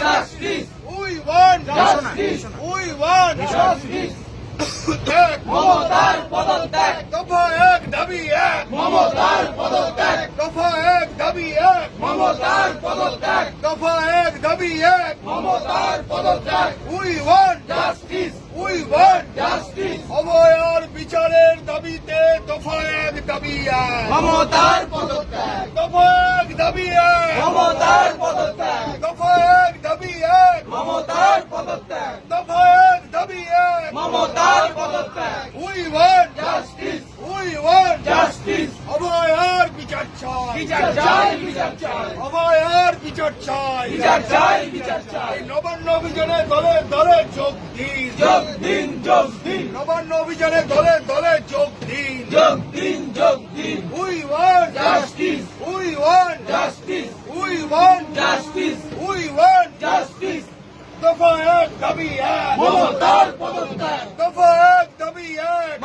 justice, we want Justice. We want justice, মমতার পদত্যাগ দফা এক দাবি এক মমতার পদত্যাগ দফা এক দাবি এক মমতার পদত্যাগ দফা এক দাবি এক মমতার পদত্যাগ we want justice we want justice অভয়ার বিচারের দাবিতে দফা এক দাবি এক মমতার পদত্যাগ দফা এক দাবি এক মমতার পদত্যাগ দফা এক দাবি এক মমতার পদত্যাগ দফা এক দাবি এক মমতার পদত্যাগ we want justice we want justice অভয়ার বিচার চাই বিচার চাই বিচার চাই অভয়ার বিচার চাই বিচার চাই বিচার চাই নবান্ন অভিযানে দলে দলে যোগ দিন যোগ দিন যোগ দিন নবান্ন অভিযানে দলে দলে যোগ দিন যোগ দিন যোগ দিন we want justice we want justice we want justice we want justice দফা এক দাবি এক মমতার পদত্যাগ দফা